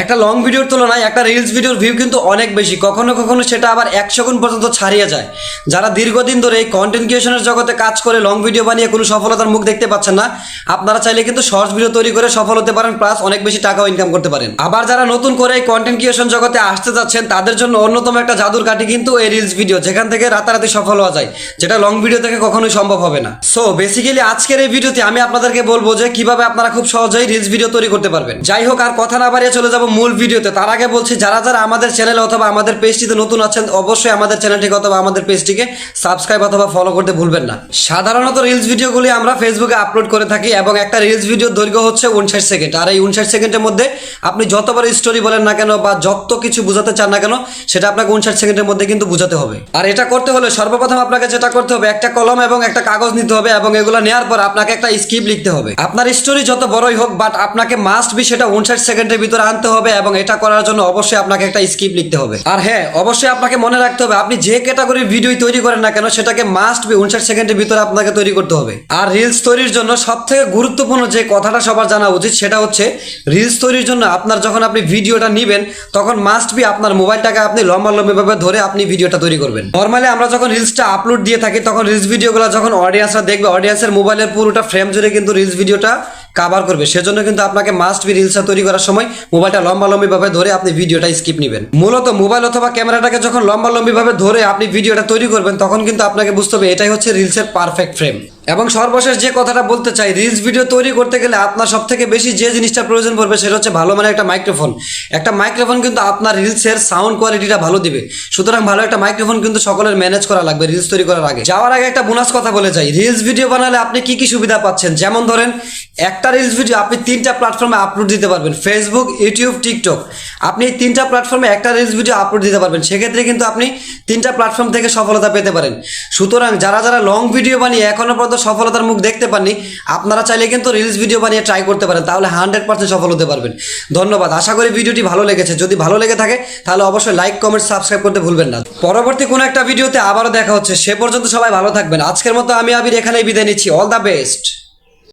একটা লং ভিডিওর তুলনায় একটা রিলস ভিডিওর ভিউ কিন্তু অনেক বেশি। কখনো কখনো সেটা আবার একশো গুণ পর্যন্ত ছাড়িয়ে যায়। যারা দীর্ঘদিন ধরে এই কন্টেন্ট ক্রিয়েশনের জগতে কাজ করে লং ভিডিও বানিয়ে কোনো সফলতার মুখ দেখতে পাচ্ছেন না, আপনারা চাইলে কিন্তু শর্টস ভিডিও তৈরি করে সফল হতে পারেন প্লাস অনেক বেশি টাকাও ইনকাম করতে পারেন। আবার যারা নতুন করে এই কন্টেন্ট ক্রিয়েশন জগতে আসতে যাচ্ছেন, তাদের জন্য অন্যতম একটা জাদুর কাঠি কিন্তু এই রিলস ভিডিও যেখান থেকে রাতারাতি সফল হওয়া যায়, যেটা লং ভিডিও থেকে কখনোই সম্ভব হবে না। সো বেসিক্যালি আজকের এই ভিডিওতে আমি আপনাদেরকে বলব যে কীভাবে আপনারা খুব সহজেই রিলস ভিডিও তৈরি করতে পারবেন। যাই হোক, আর কথা না বাড়িয়ে চলে যাব মূল ভিডিওতে। তার আগে বলছি, যারা যারা আমাদের চ্যানেল অথবা আমাদের পেজটিতে নতুন আছেন, অবশ্যই আমাদের চ্যানেলটিকে অথবা আমাদের পেজটিকে সাবস্ক্রাইব অথবা ফলো করতে ভুলবেন না। সাধারণত রিলস ভিডিওগুলি আমরা ফেসবুকে আপলোড করে থাকি এবং একটা রিলস ভিডিও দৈর্ঘ্য হচ্ছে উনষাট সেকেন্ড আর এই উনষাট সেকেন্ডের মধ্যে আপনি যতবার স্টোরি বলেন না কেন বা যত কিছু বোঝাতে চান না কেন, সেটা আপনাকে উনষাট সেকেন্ডের মধ্যে কিন্তু বোঝাতে হবে। আর এটা করতে হলে সর্বপ্রথম আপনাকে যেটা করতে হবে, একটা কলম এবং একটা কাগজ নিতে হবে এবং এগুলো নেওয়ার পর আপনাকে একটা স্ক্রিপ্ট লিখতে হবে। আপনার স্টোরি যত বড়ই হোক বাট আপনাকে মাস্ট বি সেটা উনষাট সেকেন্ডের ভিতরে আনতে হবে এবং এটা করার জন্য অবশ্যই আপনাকে একটা স্ক্রিপ্ট লিখতে হবে। আর হ্যাঁ অবশ্যই আপনাকে মনে রাখতে হবে, আপনি যে ক্যাটাগরির ভিডিও তৈরি করেন না কেন, সেটাকে মাস্ট বি উনষাট সেকেন্ডের ভিতরে আপনাকে তৈরি করতে হবে। আর রিলস তৈরির জন্য সব থেকে গুরুত্বপূর্ণ যে কথাটা সবার জানা উচিত, সেটা হচ্ছে রিলস তৈরির জন্য আপনার যখন আপনি ভিডিওটা নিবেন, তখন মাস্ট বি আপনার মোবাইলটাকে আপনি লম্বা লম্বিভাবে ধরে আপনি ভিডিওটা তৈরি করবেন। নর্মালি আমরা যখন রিলসটা আপলোড দিয়ে থাকি, তখন রিলস ভিডিওগুলো যখন অডিয়েন্সরা দেখবে অডিয়েন্সের মোবাইলের পুরোটা ফ্রেম জুড়ে কিন্তু রিলস ভিডিওটা কাভার করবে। সেজন্য কিন্তু আপনাকে মাস্ট বি রিলসটা তৈরি করার সময় মোবাইলটা লম্বা লম্বি ভাবে ধরে আপনি ভিডিওটা স্কিপ নেবেন। মূলত মোবাইল অথবা ক্যামেরাটাকে যখন লম্বা লম্বি ভাবে ধরে আপনি ভিডিওটা তৈরি করবেন, তখন কিন্তু আপনাকে বুঝতে হবে এটাই হচ্ছে রিলসের পারফেক্ট ফ্রেম এবং সর্বশেষ যে কথাটা বলতে চাই রিলস ভিডিও তৈরি করতে গেলে আপনার সব থেকে বেশি যে জিনিসটা প্রয়োজন পড়বে সেটা হচ্ছে ভালো মানে একটা মাইক্রোফোন একটা মাইক্রোফোন কিন্তু আপনার রিলসের সাউন্ড কোয়ালিটিটা ভালো দিবে। সুতরাং ভালো একটা মাইক্রোফোন কিন্তু সকলের ম্যানেজ করা লাগবে রিলস তৈরি করার আগে। যাওয়ার আগে একটা বোনাস কথা বলে যাই। রিলস ভিডিও বানালে আপনি কি কি সুবিধা পাচ্ছেন? যেমন ধরেন, একটা রিলস ভিডিও আপনি তিনটা প্ল্যাটফর্মে আপলোড দিতে পারবেন। ফেসবুক ইউটিউব টিকটক আপনি এই তিনটা প্ল্যাটফর্মে একটা রিলস ভিডিও আপলোড দিতে পারবেন। সেক্ষেত্রে কিন্তু আপনি তিনটা প্ল্যাটফর্ম থেকে সফলতা পেতে পারেন। সুতরাং যারা যারা লং ভিডিও বানিয়ে এখনও পর্যন্ত সফলতার মুখ দেখতে পাননি, আপনারা চাইলে কিন্তু রিলস ভিডিও বানিয়ে ট্রাই করতে পারেন, তাহলে হান্ড্রেড পার্সেন্ট সফল হতে পারবেন। ধন্যবাদ, আশা করি ভিডিওটি ভালো লেগেছে। যদি ভালো লেগে থাকে, তাহলে অবশ্যই লাইক কমেন্ট সাবস্ক্রাইব করতে ভুলবেন না। পরবর্তী কোনো একটা ভিডিওতে আবারও দেখা হচ্ছে, সে পর্যন্ত সবাই ভালো থাকবেন। আজকের মতো আমি আবির, এখানেই বিদায় নিচ্ছি। All the best